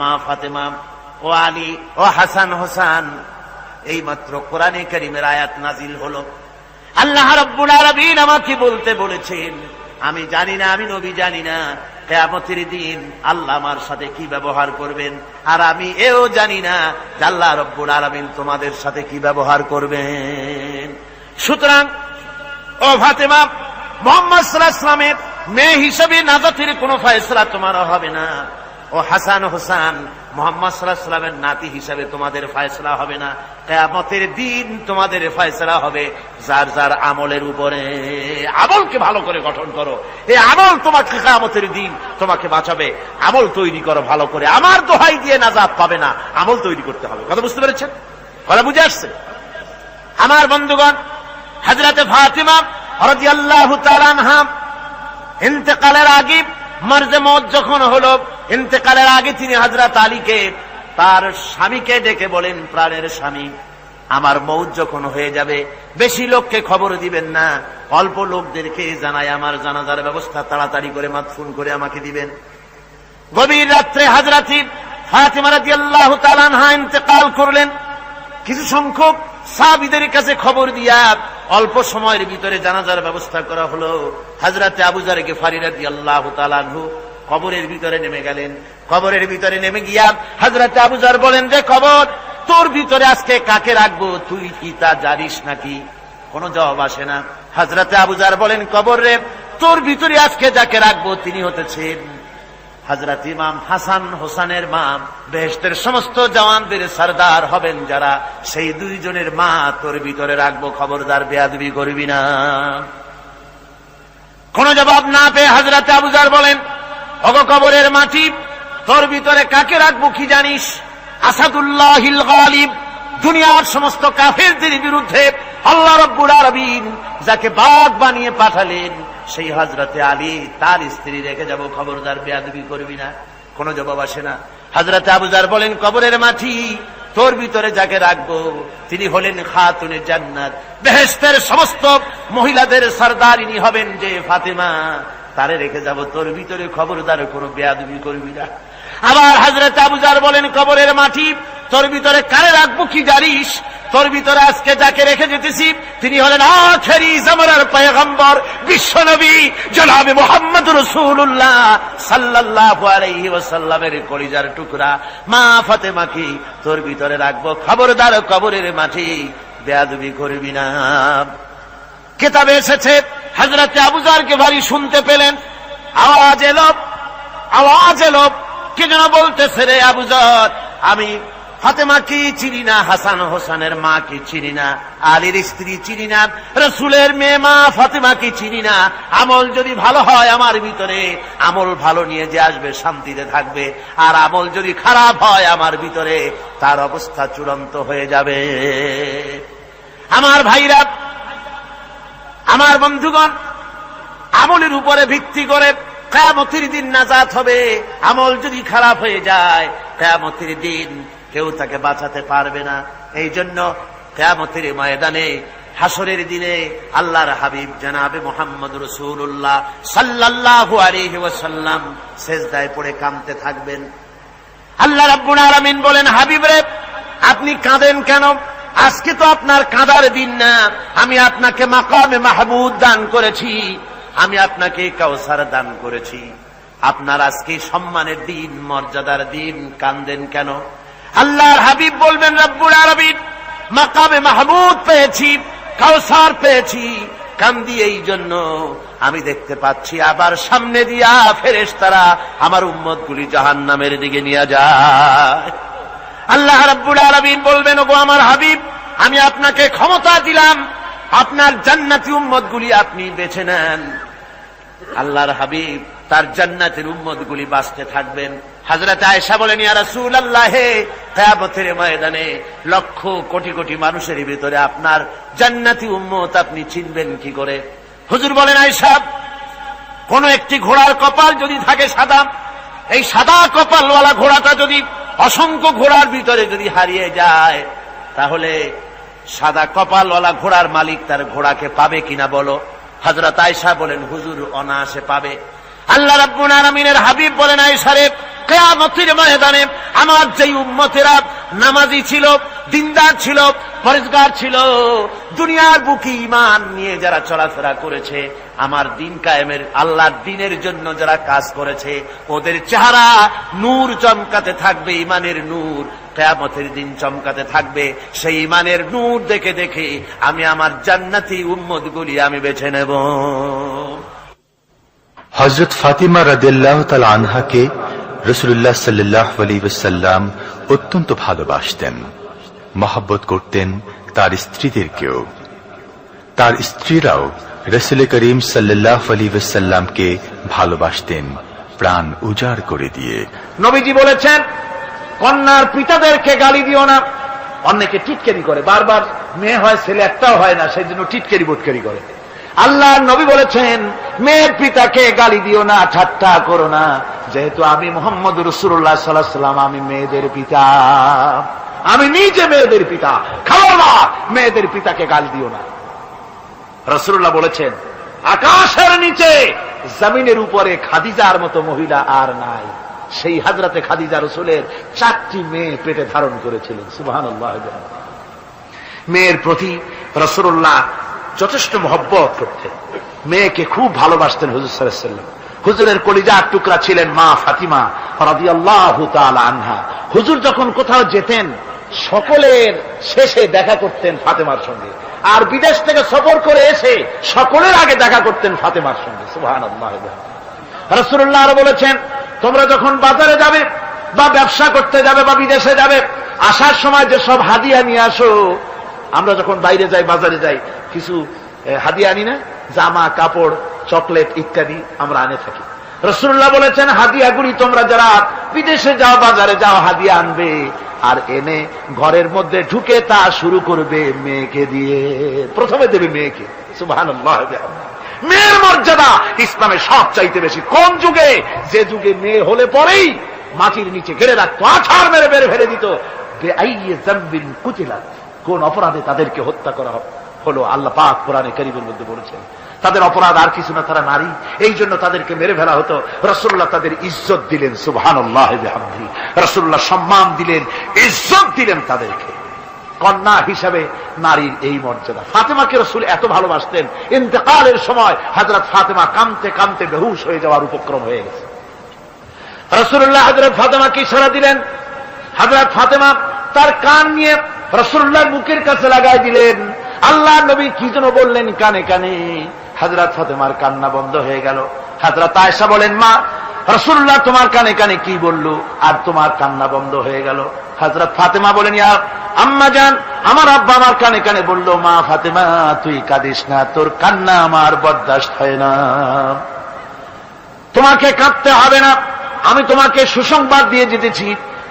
মা ফাতেমা ও আলী ও হাসান হোসান এই মাত্র কোরআনে করিমের আয়াত নাজিল হলো। আল্লাহ রব্বুল আলামিন আমাকে বলতে বলেছেন, আমি জানি না, আমি নবী জানি না, কেয়ামতের দিন আল্লাহ আমার সাথে কি ব্যবহার করবেন, আর আমি এও জানি না আল্লাহ রব্বুল আলামিন তোমাদের সাথে কি ব্যবহার করবেন। সুতরাং, ও ফাতেমা, মোহাম্মদ সাল্লাহামের মেয়ে হিসেবে নাজাতের কোনো ফয়সলা তোমার হবে না। ও হাসান হোসান, মোহাম্মদ সাল্লাহ সাল্লামের নাতি হিসাবে তোমাদের ফয়সলা হবে না। কেয়ামতের দিন তোমাদের ফয়সলা হবে। যার যার আমলের উপরে আমলকে ভালো করে গঠন করো। এই আমল তোমাকে কেয়ামতের দিন তোমাকে বাঁচাবে। আমল তৈরি করো ভালো করে। আমার দোহাই দিয়ে নাজাত পাবে না। আমল তৈরি করতে হবে। কথা বুঝতে পেরেছেন? কথা বুঝে আসছে? আমার বন্ধুগণ হাজরাতে ফাতিমা রাদিয়াল্লাহু তাআলা আনহা ইন্তেকালের আগে মর্জে মত যখন হলো ইন্তেকালের আগে তিনি হযরত আলীকে তার স্বামীকে ডেকে বলেন, প্রাণের স্বামী, আমার মৌত যখন হয়ে যাবে, বেশি লোককে খবর দিবেন না। অল্প লোকদেরকে জানায় আমার জানাজার ব্যবস্থা তাড়াতাড়ি করে মাতফুন করে আমাকে দিবেন। গভীর রাত্রে হাজরাতি ইন্তেকাল করলেন। কিছু সংখ্যক সাহাবিদের কাছে খবর দিয়া অল্প সময়ের ভিতরে জানাজার ব্যবস্থা করা হলো। হাজরাতে আবুজার গেফারি রাদি আল্লাহ তালানহু কবরের ভিতরে নেমে গেলেন। কবরের ভিতরে নেমে গিয়া হাজরাতে আবুজার বলেন যে কবর, তোর ভিতরে আজকে কাকে রাখব? তুই কি তা জানিস নাকি? কোনো জবাব আসে না। হাজরাতে আবুজার বলেন, কবর রে, তোর ভিতরে আজকে যাকে রাখব তিনি হতেছেন হজরত ইমাম হাসান হোসানের মা। বেহেস্তের সমস্ত জওয়ানদের সর্দার হবেন যারা। সেই দুইজনের মা তোর ভিতরে রাখব। খবরদার, বেয়াদবি করবি না। কোন জবাব না পেয়ে হজরত আবুজার বলেন অগ কবরের মাটি, তোর ভিতরে কাকে রাখব কি জানিস? আসাদুল্লাহ গালিব, দুনিয়ার সমস্ত কাফেরদের বিরুদ্ধে আল্লাহ রব্বুর আরবিন যাকে বাঘ বানিয়ে পাঠালেন, সেই হজরতে আলী, তার স্ত্রী রেখে যাব, খবরদার বেয়াদবি করবি না। কোনো জবাব আসে না। হজরতে আবুজার বলেন, কবরের মাটি, তোর ভিতরে যাকে রাখব? তিনি হলেন খাতুনে জান্নাত। বেহেস্তের সমস্ত মহিলাদের সর্দারিনী হবেন যে ফাতেমা। তারে রেখে যাব, তোর ভিতরে খবরদার কোনো বেয়াদবি করবি না। আবার হাজরত আবুজার বলেন, কবরের মাটি, তোর ভিতরে কারে রাখব কি জানিস? তোর ভিতরে আজকে যাকে রেখে যেতেছি, তিনি হলেন আখেরি জামানার পয়গম্বর বিশ্বনবী জনাবে মোহাম্মদ রসুল্লাহ সাল্লাল্লাহু আলাইহি ওয়াসাল্লামের কলিজার টুকরা। মা ফাতেমাকে তোর ভিতরে রাখব খবরদার কবরের মাটি, বেয়াদবি করবি না। কেতাবে এসেছে হজরত আবুজারকে ভারী শুনতে পেলেন। আওয়াজ এলো আওয়াজ এলো। কে যেন বলতেছে রে আবুজার আমি ফাতেমা কি চিনি না, হাসান হোসেনের মা কি চিনি না, আলীর স্ত্রী চিনি না, রসুলের মেয়ে মা ফাতেমা কি চিনি না? আমল যদি ভালো হয় আমার ভিতরে, আমল ভালো নিয়ে যে আসবে শান্তিতে থাকবে, আর আমল যদি খারাপ হয় আমার ভিতরে, তার অবস্থা চূড়ান্ত হয়ে যাবে। আমার ভাইরা আমার বন্ধুগণ, আমলের উপরে ভিত্তি করে কেয়ামতির দিন নাজাত হবে। আমল যদি খারাপ হয়ে যায়, কেয়ামতির দিন কেউ তাকে বাঁচাতে পারবে না। এই জন্য কেয়ামতির ময়দানে হাসরের দিনে আল্লাহর হাবিব জানাবে মোহাম্মদ রসুল্লাহ সাল্লাল্লাহু আলাইহি ওয়াসাল্লাম সেজদায় পড়ে কামতে থাকবেন। আল্লাহ রাব্বুল আলামিন বলেন, হাবিব রে, আপনি কাঁদেন কেন? আজকে তো আপনার কাঁদার দিন না। আমি আপনাকে মাকামে মাহবুদ দান করেছি। আমি আপনাকে কাউসার দান করেছি। আপনার আজকে সম্মানের দিন, মর্যাদার দিন, কান্দেন কেন? আল্লাহর হাবিব বলবেন, রব্বুল আরবিন মাকামে মাহমুদ পেয়েছি, কাউসার পেয়েছি, কান্দি এই জন্য। আমি দেখতে পাচ্ছি আবার সামনে দিয়া ফেরেস তারা আমার উম্মত গুলি জাহান নামের দিকে নিয়ে যায়। আল্লাহ রাব্বুল আলামিন বলবেন, ওগো আমার হাবিব, আমি আপনাকে ক্ষমতা দিলাম। আপনার জান্নাতি উম্মত গুলি আপনি বেছে নেন। আল্লাহর হাবিব তার জান্নাতের উম্মত গুলি বাঁচতে থাকবেন। হাজরাতে আয়েশা বলেন, ইয়া রাসূল আল্লাহে কিয়ামতের ময়দানে লক্ষ কোটি কোটি মানুষের ভিতরে আপনার জান্নাতি উম্মত আপনি চিনবেন কি করে? হুজুর বলেন, আয়েশা, কোন একটি ঘোড়ার কপাল যদি থাকে সাদা, এই সাদা কপালওয়ালা ঘোড়াটা যদি অসংখ্য ঘোড়ার ভিতরে যদি হারিয়ে যায়, তাহলে সাদা কপালওয়ালা ঘোড়ার মালিক তার ঘোড়াকে পাবে কিনা বলো? হজরত আয়সা বলেন, হুজুর, অনায়াসে পাবে। আল্লাহ রাব্বুল আলামিনের হাবিব বলেন আয়সারে কেয়ামতের ময়দানে আমার যেই উম্মতেরা নামাজি ছিল, দিনদার ছিল পরিষ্কার ছিল। দুনিয়ার বুকে ইমান নিয়ে যারা চলাফেরা করেছে, আমার দিন কায়েমের আল্লাহর দিনের জন্য যারা কাজ করেছে, ওদের চেহারা নূর চমকাতে থাকবে ইমানের নূর কেয়ামতের দিন চমকাতে থাকবে। সেই ইমানের নূর দেখে দেখে আমি আমার জান্নাতি উম্মত গুলি আমি বেছে নেব। হজরত ফাতিমা রাদিল্লাহ তাল আনহাকে রসুল্লাহ সাল্লাহ আলাইসাল্লাম অত্যন্ত ভালোবাসতেন। মহাব্বত করতেন তার স্ত্রীদেরকেও। তার স্ত্রীরাও রসুল করিম সাল্লাহ আলাইসাল্লামকে ভালোবাসতেন, প্রাণ উজাড় করে দিয়ে। নবীজি বলেছেন, কন্যার পিতাদেরকে গালি দিও না। অনেকে টিটকেরি করে। বারবার মেয়ে হয়, ছেলে একটাও হয় না সেই জন্য টিটকেরি বোটকেরি করে। আল্লাহ নবী বলেছেন, মেয়ের পিতাকে গালি দিও না, ঠাট্টা করো না। যেহেতু আমি মোহাম্মদ রসুল্লাহ সাল্লাহ সাল্লাম আমি মেয়েদের পিতা। আমি নিজে মেয়েদের পিতা। না মেয়েদের পিতাকে গালি দিও না। রসুল্লাহ বলেছেন, আকাশের নিচে জমিনের উপরে খাদিজার মতো মহিলা আর নাই। সেই হাজরাতে খাদিজা রসুলের চারটি মেয়ে পেটে ধারণ করেছিলেন। সুবাহান মেয়ের প্রতি রসুল্লাহ যথেষ্ট মহব্বত করতেন। মেয়েকে খুব ভালোবাসতেন হুজুর সাল্লাম হুজুরের কলিজার টুকরা ছিলেন মা ফাতিমা রাদি আল্লাহ আনহা। হুজুর যখন কোথাও যেতেন সকলের শেষে দেখা করতেন ফাতেমার সঙ্গে। আর বিদেশ থেকে সফর করে এসে সকলের আগে দেখা করতেন ফাতেমার সঙ্গে। রসুল্লাহ আরও বলেছেন, তোমরা যখন বাজারে যাবে বা ব্যবসা করতে যাবে বা বিদেশে যাবে, আসার সময় যে সব হাদিয়া নিয়ে আসো, আমরা যখন বাইরে যাই, বাজারে যাই, কিছু হাদিয়া আনি না? জামা, কাপড়, চকলেট ইত্যাদি আমরা আনে থাকি। রসুল্লাহ বলেছেন হাদিয়াগুলি তোমরা যারা বিদেশে যাও, বাজারে যাও, হাদিয়া আনবে। আর এনে ঘরের মধ্যে ঢুকে তা শুরু করবে মেয়েকে দিয়ে। প্রথমে দেবে মেয়েকে। মেয়ের মর্যাদা ইসলামে সব চাইতে বেশি। কোন যুগে? যে যুগে মেয়ে হলে পরেই মাটির নিচে ঘেরে রাখতো, আছাড় মেরে বেড়ে ফেলে দিত। কোন অপরাধে তাদেরকে হত্যা করা হলো, আল্লাহ পাক কোরআনে করিমের মধ্যে বলেছেন। তাদের অপরাধ আর কিছু না, তারা নারী। এই জন্য তাদেরকে মেরে ফেলা হতো। রসুল্লাহ তাদের ইজ্জত দিলেন সুবহান রসুল্লাহ সম্মান দিলেন, ইজ্জত দিলেন তাদেরকে। কন্যা হিসাবে নারীর এই মর্যাদা। ফাতেমাকে রসুল এত ভালোবাসতেন। ইন্তেকালের সময় হাজরত ফাতেমা কামতে কামতে বেহুশ হয়ে যাওয়ার উপক্রম হয়ে গেছে। রসুল্লাহ হজরত ফাতেমাকে ইশারা দিলেন। হজরত ফাতেমা তার কান নিয়ে রসুল্লাহর মুখের কাছে লাগাই দিলেন। আল্লাহ নবী কি যেন বললেন কানে কানে। হাজরত ফাতেমার কান্না বন্ধ হয়ে গেল। হাজরত আয়সা বলেন, মা রসুল্লাহ তোমার কানে কানে কি বলল? আর তোমার কান্না বন্ধ হয়ে গেল। হাজরত ফাতেমা বলেন, ইয়া আম্মা যান আমার আব্বা আমার কানে কানে বলল, মা ফাতেমা, তুই কাঁদিস না, তোর কান্না আমার বরদাস্ত হয় না। তোমাকে কাঁদতে হবে না, আমি তোমাকে সুসংবাদ দিয়ে যেতেছি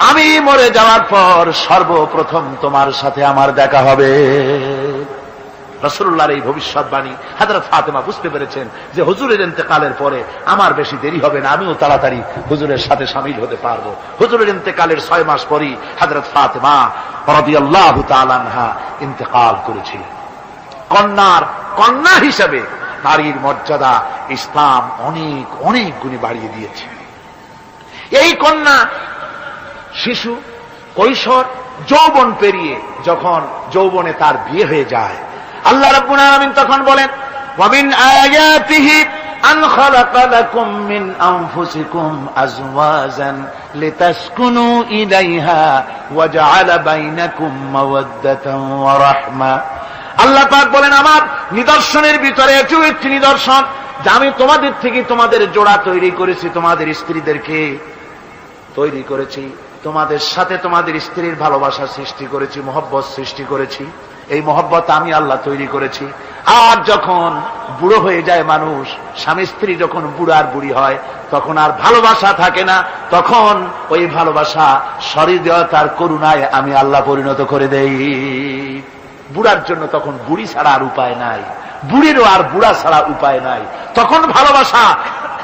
আমি মরে যাওয়ার পর সর্বপ্রথম তোমার সাথে আমার দেখা হবে। রসুল্লাহর এই ভবিষ্যৎবাণী হাজরত ফাতেমা বুঝতে পেরেছেন যে হুজুরের ইন্তেকালের পরে আমার বেশি দেরি হবে না, আমিও তাড়াতাড়ি হুজুরের সাথে সামিল হতে পারব। হুজুরের ইন্তেকালের ছয় মাস পরই হাজরত ফাতেমা তালানহা ইন্তেকাল করেছিলেন। কন্যার কন্যা হিসাবে নারীর মর্যাদা ইসলাম অনেক অনেক গুণে বাড়িয়ে দিয়েছে। এই কন্যা শিশু কৈশোর যৌবন পেরিয়ে যখন যৌবনে তার বিয়ে হয়ে যায় আল্লাহ রাব্বুল আলামিন তখন বলেন মাওয়াদ্দাতান আল্লাহ পাক বলেন, আমার নিদর্শনের ভিতরে এটিও একটি নিদর্শন যে আমি তোমাদের থেকে তোমাদের জোড়া তৈরি করেছি, তোমাদের স্ত্রীদেরকে তৈরি করেছি, তোমাদের সাথে তোমাদের স্ত্রীর ভালোবাসা সৃষ্টি করেছি, মহব্বত সৃষ্টি করেছি। এই মহব্বত আমি আল্লাহ তৈরি করেছি। আর যখন বুড়ো হয়ে যায় মানুষ, স্বামী স্ত্রী যখন বুড়ার বুড়ি হয়, তখন আর ভালোবাসা থাকে না। তখন ওই ভালোবাসা সরিদতার করুণায় আমি আল্লাহ পরিণত করে দেই। বুড়ার জন্য তখন বুড়ি ছাড়া আর উপায় নাই। বুড়িরও আর বুড়া ছাড়া উপায় নাই। তখন ভালোবাসা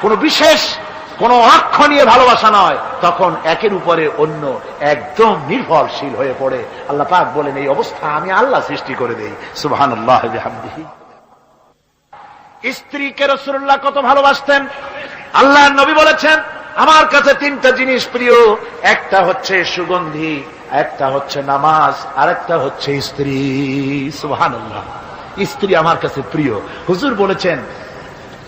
কোন বিশেষ কোন অক্ষ নিয়ে ভালোবাসা নয়, তখন একের উপরে অন্য একদম নির্ভরশীল হয়ে পড়ে। আল্লাহ পাক বলেন, এই অবস্থা আমি আল্লাহ সৃষ্টি করে দেই। সুবাহান আল্লাহ স্ত্রীকে রসুল্লাহ কত ভালোবাসতেন? আল্লাহ নবী বলেছেন, আমার কাছে তিনটা জিনিস প্রিয়। একটা হচ্ছে সুগন্ধি, একটা হচ্ছে নামাজ আর একটা হচ্ছে স্ত্রী। সুবহানাল্লাহ। স্ত্রী আমার কাছে প্রিয়। হুজুর বলেছেন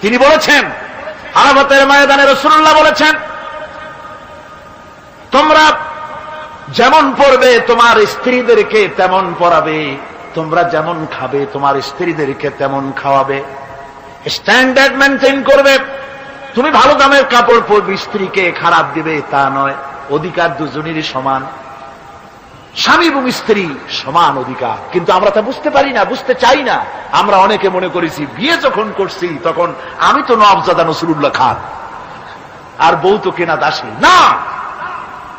তিনি বলেছেন আরামতের ময়দানে রসুল্লাহ বলেছেন, তোমরা যেমন পড়বে, তোমার স্ত্রীদেরকে তেমন পড়াবে, তোমরা যেমন খাবে, তোমার স্ত্রীদেরকে তেমন খাওয়াবে। স্ট্যান্ডার্ড মেনটেন করবে, তুমি ভালো দামের কাপড় পরবে, স্ত্রীকে খারাপ দিবে, তা নয়। অধিকার দুজনেরই সমান। স্বামী এবং স্ত্রী সমান অধিকার। কিন্তু আমরা তা বুঝতে পারি না, বুঝতে চাই না। আমরা অনেকে মনে করেছি, বিয়ে যখন করছি, তখন আমি তো নবজাদা নসরুল্লাহ খান। আর বউ তো কেনা দাসী। না!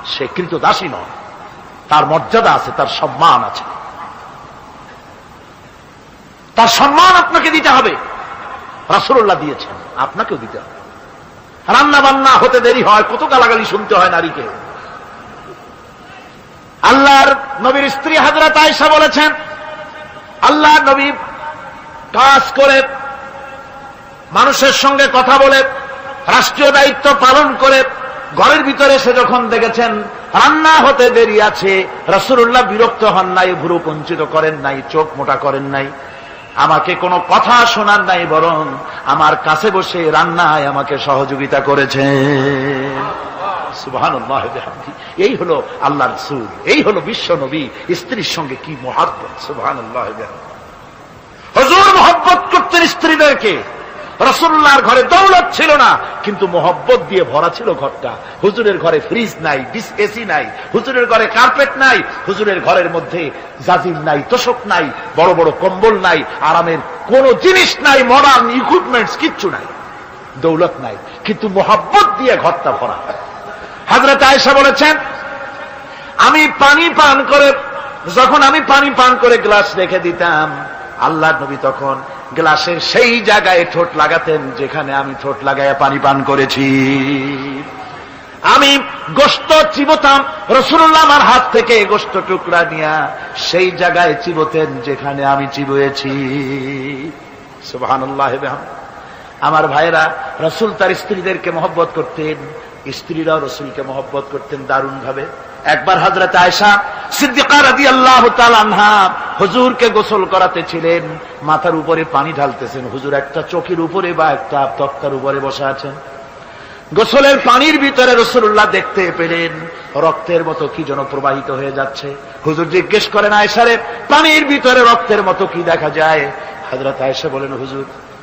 সে কৃত দাসী নয়। তার মর্যাদা আছে, তার সম্মান আছে। তার সম্মান আপনাকে দিতে হবে। রাসুল্লাহ দিয়েছেন, আপনাকেও দিতে হবে। রান্না বান্না হতে দেরি হয়, কত গালাগালি শুনতে হয় নারীকে। আল্লাহর নবীর স্ত্রী হাজরাত আয়সা বলেছেন, আল্লাহ নবী কাজ করে মানুষের সঙ্গে কথা বলে, রাষ্ট্রীয় দায়িত্ব পালন করে, ঘরের ভিতরে সে যখন দেখেছেন রান্না হতে দেরি আছে রসুল্লাহ বিরক্ত হন নাই, ভুরু কঞ্চিত করেন নাই, চোখ মোটা করেন নাই, আমাকে কোনো কথা শোনার নাই, বরং আমার কাছে বসে রান্নায় আমাকে সহযোগিতা করেছে সুবহান এই হলো আল্লাহ রসুল, এই হলো বিশ্ব নবী। স্ত্রীর সঙ্গে কি মহাব্বত? সুবহান হজুর মহব্বত করতেন স্ত্রীদেরকে। রসুল্লাহর ঘরে দৌলত ছিল না, কিন্তু মোহব্বত দিয়ে ভরা ছিল ঘরটা। হুজুরের ঘরে ফ্রিজ নাই ডিস এসি নাই, হুজুরের ঘরে কার্পেট নাই, হুজুরের ঘরের মধ্যে জাজিম নাই, তোষক নাই, বড় বড় কম্বল নাই, আরামের কোন জিনিস নাই মডার্ন ইকুইপমেন্টস কিচ্ছু নাই। দৌলত নাই, কিন্তু মোহাব্বত দিয়ে ঘরটা ভরা। হাজরত আয়সা বলেছেন, আমি পানি পান করে, যখন আমি পানি পান করে গ্লাস রেখে দিতাম আল্লাহ নবী তখন গ্লাসের সেই জায়গায় ঠোঁট লাগাতেন যেখানে আমি ঠোঁট লাগায় পানি পান করেছি। আমি গোস্ত চিবতাম, রসুল্লাহ আমার হাত থেকে গোস্ত টুকরা নিয়া সেই জায়গায় চিবতেন যেখানে আমি চিবয়েছি। সুবহানাল্লাহ আমার ভাইরা রসুল তার স্ত্রীদেরকে মহব্বত করতেন। স্ত্রীরাও রসুলকে মহব্বত করতেন দারুণ ভাবে একবার হাজরত আয়সা সিদ্দিকা রাদি আল্লাহ আনহা হুজুরকে গোসল করাতে ছিলেন। মাথার উপরে পানি ঢালতেছেন। হুজুর একটা চোখের উপরে বা একটা তক্তার উপরে বসে আছেন। গোসলের পানির ভিতরে রসুল্লাহ দেখতে পেলেন, রক্তের মতো কি যেন প্রবাহিত হয়ে যাচ্ছে। হুজুর জিজ্ঞেস করেন আয়সারে পানির ভিতরে রক্তের মতো কি দেখা যায়? হাজরত আয়সা বলেন, হুজুর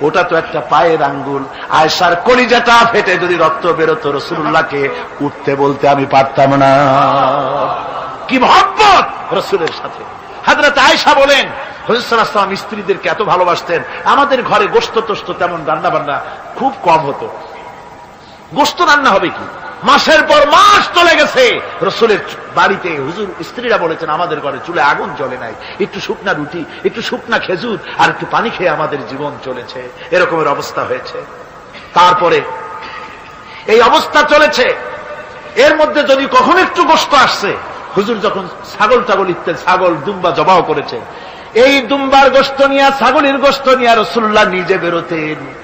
ওটা তো একটা পায়ের আঙ্গুল। আয়সার কলিজাটা ফেটে যদি রক্ত বেরোতো রসুল্লাহকে উঠতে বলতে আমি পারতাম না। কি মহব্বত রসুলের সাথে। হাজরত আয়সা বলেন হজরতাম স্ত্রীদেরকে এত ভালোবাসতেন, আমাদের ঘরে গোস্ত তোস্ত তেমন রান্না বান্না খুব কম হতো। গোস্ত রান্না হবে কি? মাসের পর মাস চলে গেছে। রসুলের বাড়িতে হুজুর স্ত্রীরা বলেছেন, আমাদের ঘরে চুলে আগুন জ্বলে নাই। একটু শুকনা রুটি, একটু শুকনা খেজুর, আর একটু পানি খেয়ে আমাদের জীবন চলেছে। এরকমের অবস্থা হয়েছে। তারপরে এই অবস্থা চলেছে। এর মধ্যে যদি কখন একটু গোস্ত আসছে, হুজুর যখন ছাগল টাগল ইত্যাদি, ছাগল দুম্বা জবাও করেছে, এই দুম্বার গোস্ত নিয়ে, ছাগলের গোস্ত নিয়ে রসুল্লাহ নিজে বেরোতেন।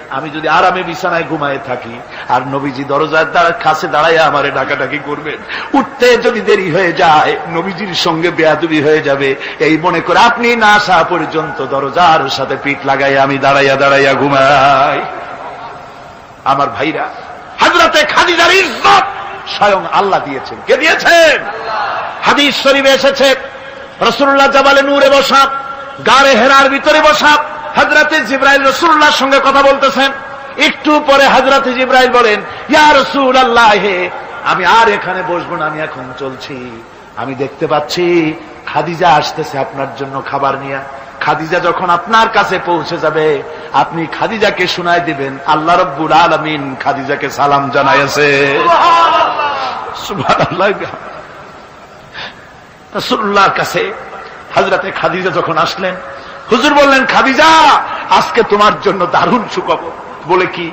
আমি যদি আরামে বিছানায় ঘুমায় থাকি, আর নবীজি দরজার দ্বারা কাছে দাঁড়ায় আমারে ডাকাডাকি করবেন, উঠতে যদি দেরি হয়ে যায়, নবীজির সঙ্গে বেয়াদবি হয়ে যাবে, এই মনে করে আপনি না আসা পর্যন্ত দরজার সাথে পিঠ লাগাই আমি দাঁড়াইয়া দাঁড়াইয়া ঘুমাই। আমার ভাইরা হাজরাতে খাদিজার ইজ্জত স্বয়ং আল্লাহ দিয়েছেন। কে দিয়েছেন? হাদিস শরীফে এসেছে রসুল্লাহ জাবালে নূরে বসা গাড়ে হেরার ভিতরে বসা হাজরাতে জিব্রাইল রসুল্লাহর সঙ্গে কথা বলতেছেন। একটু পরে হাজরাতে জিব্রাইল বলেন ইয়া রসুল আল্লাহ আমি আর এখানে বসবো না আমি এখন চলছি। আমি দেখতে পাচ্ছি খাদিজা আসতেছে আপনার জন্য খাবার নিয়ে। খাদিজা যখন আপনার কাছে পৌঁছে যাবে আপনি খাদিজাকে শোনায় দিবেন আল্লাহ রব্বুল আলমিন খাদিজাকে সালাম জানাইছে রসুল্লাহর কাছে হাজরাতে খাদিজা যখন আসলেন হুজুর বললেন, খাদিজা, আজকে তোমার জন্য দারুণ সুখবর। বলে কি?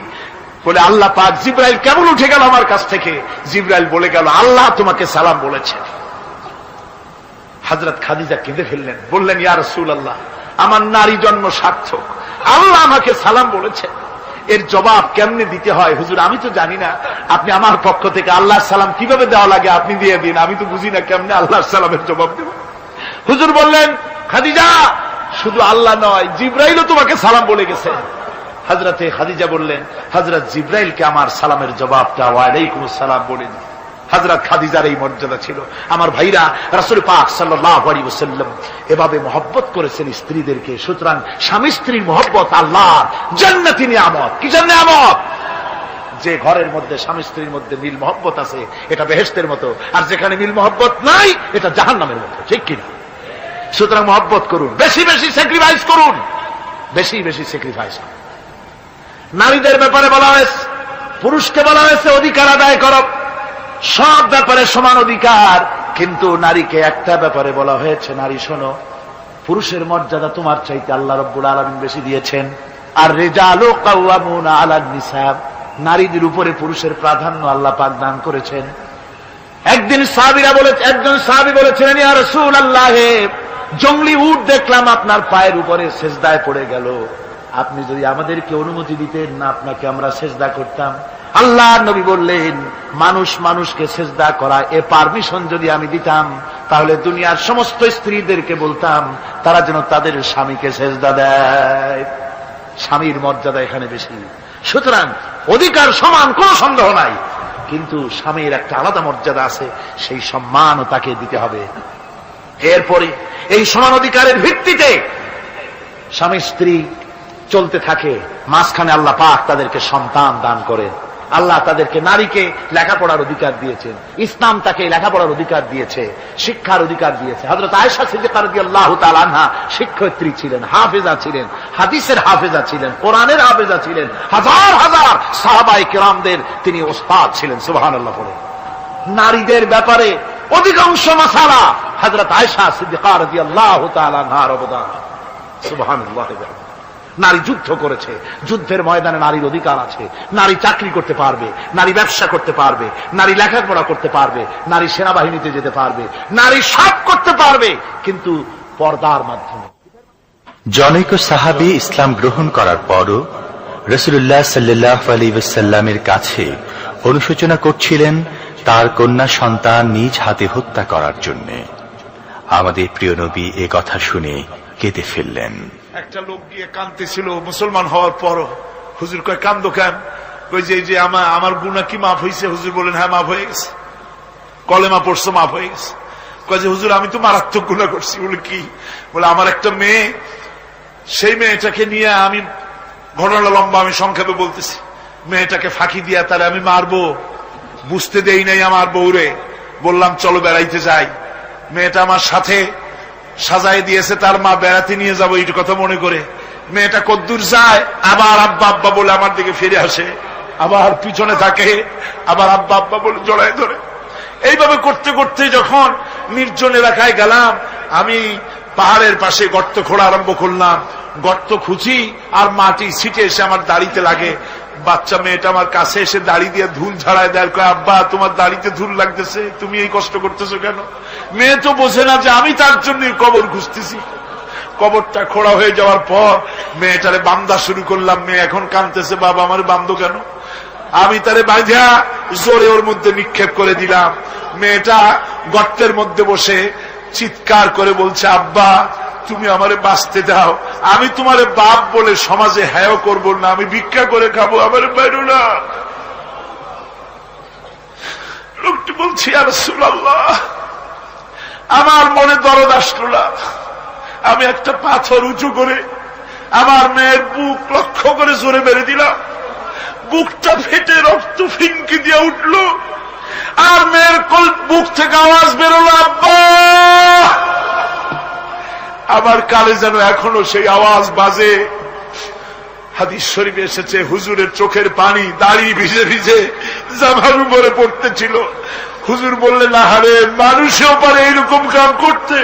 বলে, আল্লাহ পাক জিব্রাইল কেমন উঠে গেল আমার কাছ থেকে? জিব্রাইল বলে গেল, আল্লাহ তোমাকে সালাম বলেছে। হাজরত খাদিজা কেঁদে ফেললেন, বললেন, ইয়া রসুল আল্লাহ আমার নারী জন্ম সার্থক। আল্লাহ আমাকে সালাম বলেছে। এর জবাব কেমনে দিতে হয়? হুজুর, আমি তো জানি না। আপনি আমার পক্ষ থেকে আল্লাহ সালাম কীভাবে দেওয়া লাগে আপনি দিয়ে দিন। আমি তো বুঝি না কেমনে আল্লাহর সালামের জবাব দেব। হুজুর বললেন, খাদিজা শুধু আল্লাহ নয়, জিব্রাইলও তোমাকে সালাম বলে গেছে। হাজরাতে খাদিজা বললেন হাজরত জিব্রাইলকে আমার সালামের জবাবটা ওয়ালাইকুম সালাম বলেন হাজরত খাদিজার এই মর্যাদা ছিল। আমার ভাইরা রাসুল পাক সাল্লাম এভাবে মহব্বত করেছেন স্ত্রীদেরকে। সুতরাং স্বামী স্ত্রীর মহব্বত আল্লাহ। জান্নাতি নিয়ামত। কি জন্য নিয়ামত? যে ঘরের মধ্যে, স্বামী স্ত্রীর মধ্যে মিল মহব্বত আছে, এটা বেহেস্তের মতো। আর যেখানে মিল মহব্বত নাই, এটা জাহান নামের মতো। ঠিক কিনা? সুতরাং মহব্বত করুন। বেশি বেশি স্যাক্রিফাইস করুন। বেশি বেশি স্যাক্রিফাইস করুন। নারীদের ব্যাপারে বলা হয়েছে, পুরুষকে বলা হয়েছে, অধিকার আদায় করো। সব ব্যাপারে সমান অধিকার, কিন্তু নারীকে একটা ব্যাপারে বলা হয়েছে, নারী শোনো, পুরুষের মর্যাদা তোমার চাইতে আল্লাহ রব্বুল আলমিন বেশি দিয়েছেন। আর রেজালো কাউয়ামুন আলাদ নিসাব, নারীদের উপরে পুরুষের প্রাধান্য আল্লাহ পাক দান করেছেন। একদিন সাহাবিরা বলে একজন সাহাবি বলেছিলেন রাসূল আল্লাহ জঙ্গলি উট দেখলাম আপনার পায়ের উপরে সেজদায় পড়ে গেল। আপনি যদি আমাদেরকে অনুমতি দিতেন না আপনাকে আমরা সেজদা করতাম। আল্লাহ নবী বললেন, মানুষ মানুষকে সেজদা করা এ পারমিশন যদি আমি দিতাম, তাহলে দুনিয়ার সমস্ত স্ত্রীদেরকে বলতাম, তারা যেন তাদের স্বামীকে সেজদা দেয়। স্বামীর মর্যাদা এখানে বেশি। সুতরাং অধিকার সমান কোনো সন্দেহ নাই। কিন্তু স্বামীর একটা আলাদা মর্যাদা আছে, সেই সম্মানও তাকে দিতে হবে। এরপরে এই সমান অধিকারের ভিত্তিতে স্বামী স্ত্রী চলতে থাকে, মাঝখানে আল্লাহ পাক তাদেরকে সন্তান দান করেন। আল্লাহ তাদেরকে নারীকে লেখাপড়ার অধিকার দিয়েছেন, ইসলাম তাকে লেখাপড়ার অধিকার দিয়েছে, শিক্ষার অধিকার দিয়েছে। হজরত আয়সা সিদ্দিকার আল্লাহ তালানহা শিক্ষয়িত্রী ছিলেন, হাফেজা ছিলেন, হাদিসের হাফেজা ছিলেন, কোরআনের হাফেজা ছিলেন, হাজার হাজার সাহাবাই কেরামদের তিনি ওস্তাদ ছিলেন সুবাহান আল্লাহ নারীদের ব্যাপারে অধিকাংশ মশালা হজরত আয়সা সিদ্দিকার আল্লাহ তালানহার অবদান। সুবাহান নারী যুদ্ধ করেছে, যুদ্ধের ময়দানে নারীর অধিকার আছে, নারী চাকরি করতে পারবে, নারী ব্যবসা করতে পারবে, নারী লেখাপড়া করতে পারবে, নারী সেনাবাহিনীতে যেতে পারবে, নারী সব করতে পারবে, কিন্তু পর্দার মাধ্যমে। জনৈক সাহাবি ইসলাম গ্রহণ করার পরও রসুল্লাহ সাল্লাহ আলী কাছে অনুশোচনা করছিলেন তার কন্যা সন্তান নিজ হাতে হত্যা করার জন্য। আমাদের প্রিয় নবী এ কথা শুনে কেঁদে ফেললেন। একটা লোক গিয়ে কান্দতেছিল মুসলমান হওয়ার পরও। হুজুর কয়, কান্দ কেন? কই যে যে আমার আমার গুণা কি মাফ হয়েছে হুজুর বলেন হ্যাঁ মাফ হয়ে গেছে। কলেমা পড়ছো, মাফ হয়ে গেছে। কয় যে, হুজুর, আমি তো মারাত্মক গুণা করছি। বলে, কি? বলে, আমার একটা মেয়ে, সেই মেয়েটাকে নিয়ে আমি ঘটনা লম্বা আমি সংক্ষেপে বলতেছি। মেয়েটাকে ফাঁকি দিয়া তাহলে আমি মারবো। বুঝতে দেই নাই আমার বউরে। বললাম, চলো বেড়াইতে যাই। মেয়েটা আমার সাথে সাজাই দিয়েছে, তার মা বেড়াতে নিয়ে যাব এই কথা মনে করে। মেয়েটা কদ্দুর যায়, আবার আব্বা আব্বা বলে আমার দিকে ফিরে আসে। আবার পিছনে থাকে, আবার আব্বা আব্বা বলে জড়াই ধরে। এইভাবে করতে করতে যখন নির্জন এলাকায় গেলাম, আমি পাহাড়ের পাশে গর্ত খোঁড়া আরম্ভ করলাম। গর্ত খুঁজি আর মাটি ছিটে এসে আমার দাড়িতে লাগে। বাচ্চা মেয়েটা আমার কাছে এসে দাড়ি দিয়ে ধুল ঝাড়ায় দেয়, কয়, আব্বা, তোমার দাড়িতে ধুল লাগতেছে, তুমি এই কষ্ট করতেছো কেন? মেয়ে তো বোঝে না যে আমি তার জন্য কবর খুঁজতেছি। কবরটা খোড়া হয়ে যাওয়ার পর মেয়েটারে বান্দা শুরু করলাম। মেয়ে এখন কানতেছে বাবা, আমার বান্ধ কেন? আমি তারে বাঁধা জোরে ওর মধ্যে নিক্ষেপ করে দিলাম। মেয়েটা গর্তের মধ্যে বসে চিৎকার করে বলছে, আব্বা তুমি আমারে বাঁচতে দাও। আমি তোমারে বাপ বলে সমাজে হ্যাঁ করব না, আমি ভিক্ষা করে খাব, আমার বাইরো না। লোকটি বলছি আর সুলাল্লাহ আমার মনে দরদ আসলো না। আমি একটা পাথর উঁচু করে আমার মেয়ের বুক লক্ষ্য করে জোরে মেরে দিলাম। বুকটা ফেটে রক্ত ফিনকি দিয়ে উঠল। আর মেয়ের বুক থেকে আওয়াজ বেরোলো, আব্বা! আমার কালে যেন এখনও সেই আওয়াজ বাজে। হাদিস শরীফে এসেছে, হুজুরের চোখের পানি দাড়ি ভিজে ভিজে জামার উপরে পড়তেছিল। হুজুর বললেন আহারে মানুষেও পারে এইরকম কাম করতে।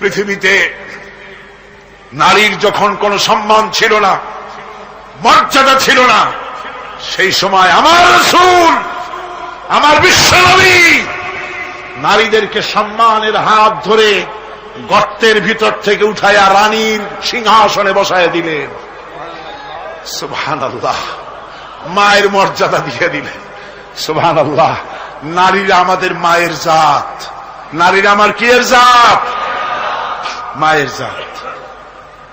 পৃথিবীতে নারীর যখন কোন সম্মান ছিল না মর্যাদা ছিল না। সেই সময় আমার রসুল, আমার বিশ্বনবী নারীদেরকে সম্মানের হাত ধরে গর্তের ভিতর থেকে উঠাইয়া রানীর সিংহাসনে বসায় দিলেন। সুবহান আল্লাহ মায়ের মর্যাদা দিয়ে দিলেন। সুবহান আল্লাহ নারীরা আমাদের মায়ের জাত। নারীরা আমার কি জাত? মায়ের জাত।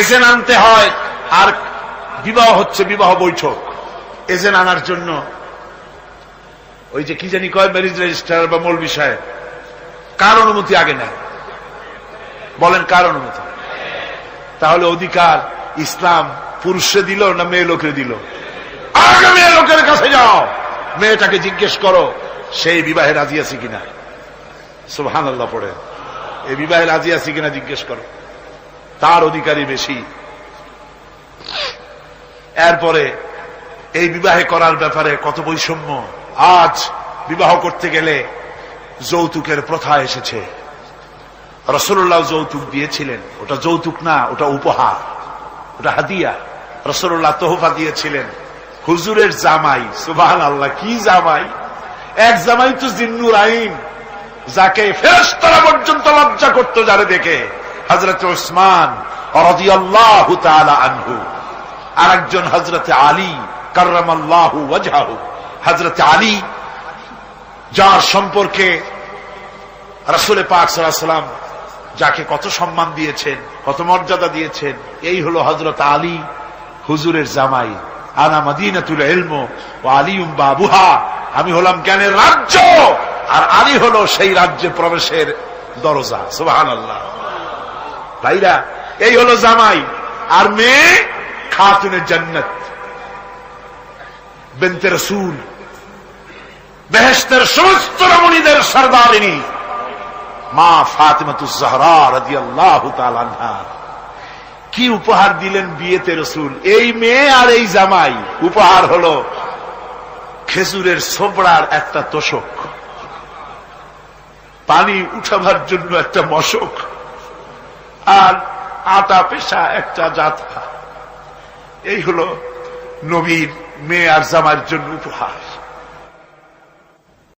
এজেন্ট আনতে হয়, আর বিবাহ হচ্ছে বিবাহ বৈঠক। এজেন্ট আনার জন্য ওই যে কি জানি কয় ম্যারিজ রেজিস্ট্রার বা মূল বিষয়ে কার অনুমতি আগে নেয়? বলেন কার অনুমতি? তাহলে অধিকার ইসলাম পুরুষে দিল না মেয়ে লোকের দিল? মেয়ে লোকের কাছে যাও। মেয়েটাকে জিজ্ঞেস করো, সেই বিবাহে রাজি আছে কিনা? সুহান আল্লাহ পড়ে। এই বিবাহে রাজি আছে কিনা জিজ্ঞেস করো। তার অধিকারী বেশি। এরপরে এই বিবাহে করার ব্যাপারে কত বৈষম্য, আজ বিবাহ করতে গেলে যৌতুকের প্রথা এসেছে। রসুল্লাহ যৌতুক দিয়েছিলেন। ওটা যৌতুক না, ওটা উপহার। ওটা হাদিয়া। রসুল্লাহ তোহফা দিয়েছিলেন। হুজুরের জামাই সুবাহান আল্লাহ কি জামাই? এক জামাই তো জিন্নুর আইন, যাকে ফেরস্তরা পর্যন্ত লজ্জা করতো যারে দেখে। হজরত ওসমান রাদিয়াল্লাহু তাআলা আনহু। আর একজন হজরতে আলী, কার্রামাল্লাহু হজরতে আলী, যার সম্পর্কে রাসূল পাক সাল্লাম যাকে কত সম্মান দিয়েছেন, কত মর্যাদা দিয়েছেন, এই হলো হজরত আলী, হুজুরের জামাই। আনা মাদিনাতুল ইলম ও আলিউম বাবুহা। আমি হলাম জ্ঞানের রাজ্য। আর আলী হলো সেই রাজ্যে প্রবেশের দরজা। সুবহানাল্লাহ। ভাইরা, এই হলো জামাই আর মেয়ে খাতুনের জান্নাত। বেনতে রসুল বেহেস্তের সমস্ত রমণীদের সর্দারিনী, মা ফাতেমাতুজাহরা রাজি আল্লাহ কি উপহার দিলেন বিয়েতে রসুল? এই মেয়ে আর এই জামাই। উপহার হলো খেজুরের সোবড়ার একটা তোষক। পানি উঠাবার জন্য একটা মশক। আর আটা পেশা একটা জাথা এই হলো নবীর মেয়ে আর জামার জন্য উপহার।